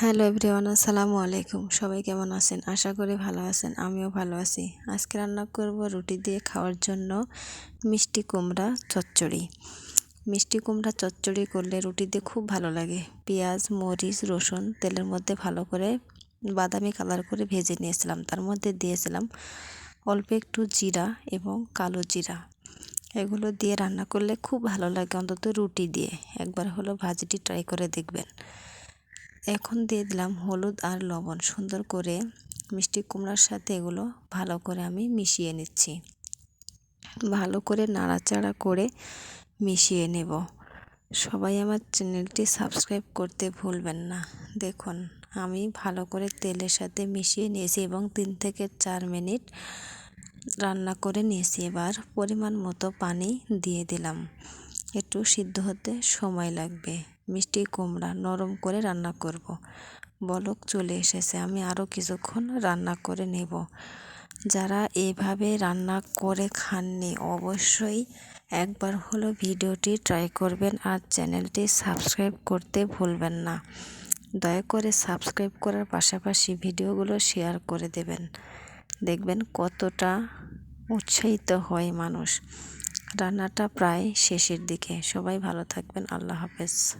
Hello everyone, আসসালামু আলাইকুম। সবাই কেমন আছেন? আশা করি ভালো আছেন, আমিও ভালো আছি। আজকে রান্না করব রুটি দিয়ে খাওয়ার জন্য মিষ্টি কুমড়া চচ্চড়ি। মিষ্টি কুমড়া চচ্চড়ি করলে রুটি দিয়ে খুব ভালো লাগে। পেঁয়াজ, মরিচ, রসুন তেলের মধ্যে ভালো করে বাদামি কালার করে ভেজে নিয়েছিলাম। তার মধ্যে দিয়েছিলাম অল্প একটু জিরা এবং কালো জিরা। এগুলো দিয়ে রান্না করলে খুব ভালো লাগে অন্তত রুটি দিয়ে। একবার হলো ভাজিটি ট্রাই করে দেখবেন। এখন দিয়ে দিলাম হলুদ আর লবণ। সুন্দর করে মিষ্টি কুমড়ার সাথে এগুলো ভালো করে আমি মিশিয়ে নিচ্ছি। ভালো করে নাড়াচাড়া করে মিশিয়ে নেব। সবাই আমার চ্যানেলটি সাবস্ক্রাইব করতে ভুলবেন না। দেখুন, আমি ভালো করে তেলের সাথে মিশিয়ে নিয়েছি এবং তিন থেকে চার মিনিট রান্না করে নিয়েছি। এবার পরিমাণ মতো পানি দিয়ে দিলাম। একটু সিদ্ধ হতে সময় লাগবে। মিষ্টি কুমড়া নরম করে রান্না করব। বলক চলে এসেছে, আমি আরও কিছুক্ষণ রান্না করে নেব। যারা এভাবে রান্না করে খাননি, অবশ্যই একবার হলো ভিডিওটি ট্রাই করবেন আর চ্যানেলটি সাবস্ক্রাইব করতে ভুলবেন না। দয়া করে সাবস্ক্রাইব করার পাশাপাশি ভিডিওগুলো শেয়ার করে দেবেন। দেখবেন কতটা উৎসাহিত হয় মানুষ। রান্নাটা প্রায় শেষের দিকে। সবাই ভালো থাকবেন। আল্লাহ হাফেজ।